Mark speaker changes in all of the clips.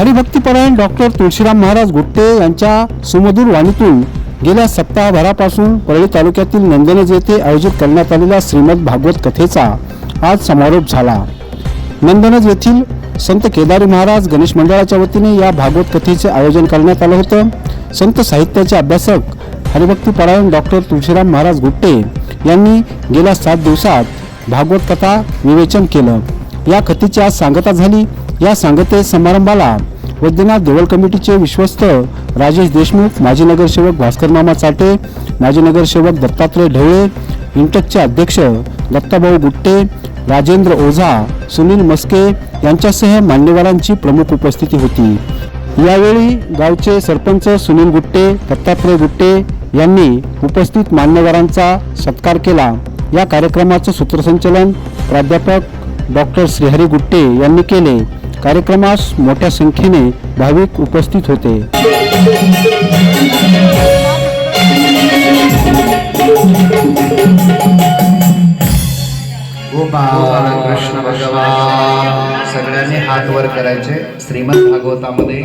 Speaker 1: हरिभक्तीपरायण doctor Tulshiram Maharaj Gutte यांच्या सुमधुर वाणीतून गेल्या सप्ताहभरापासून परळी तालुक्यातील नंदनज येथे आयोजित करण्यात आलेल्या श्रीमद भागवत कथेचा आज समारोप झाला. नंदनज येथील संत केदारी महाराज गणेश मंडळाच्या वतीने या भागवत कथेचे आयोजन करण्यात आलं होतं. संत साहित्याचे अभ्यासक हरिभक्तीपरायण डॉक्टर तुळशीराम महाराज गुट्टे यांनी गेल्या सात दिवसात भागवत कथा विवेचन केलं. या कथेची आज सांगता झाली. या सांगते समारंभाला वैद्यनाथ देवळ कमिटीचे विश्वस्त राजेश देशमुख माजी नगरसेवक भास्कर मामा चाटे माजी नगरसेवक दत्तात्रय ढवळे इंटकचे अध्यक्ष दत्ताभाऊ गुट्टे राजेंद्र ओझा सुनील मस्के यांच्यासह मान्यवरांची प्रमुख उपस्थिती होती. यावेळी गावचे सरपंच सुनील गुट्टे दत्तात्रय गुट्टे यांनी उपस्थित मान्यवरांचा सत्कार केला. या कार्यक्रमाचं सूत्रसंचलन प्राध्यापक डॉक्टर श्रीहरी गुट्टे यांनी केले. कार्यक्रमास मोठ्या संख्येने भाविक उपस्थित होते.
Speaker 2: हो कृष्ण भगवान. सगळ्यांनी हात वर करायचे. श्रीमद भागवतामध्ये.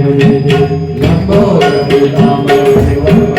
Speaker 2: Lambo Ram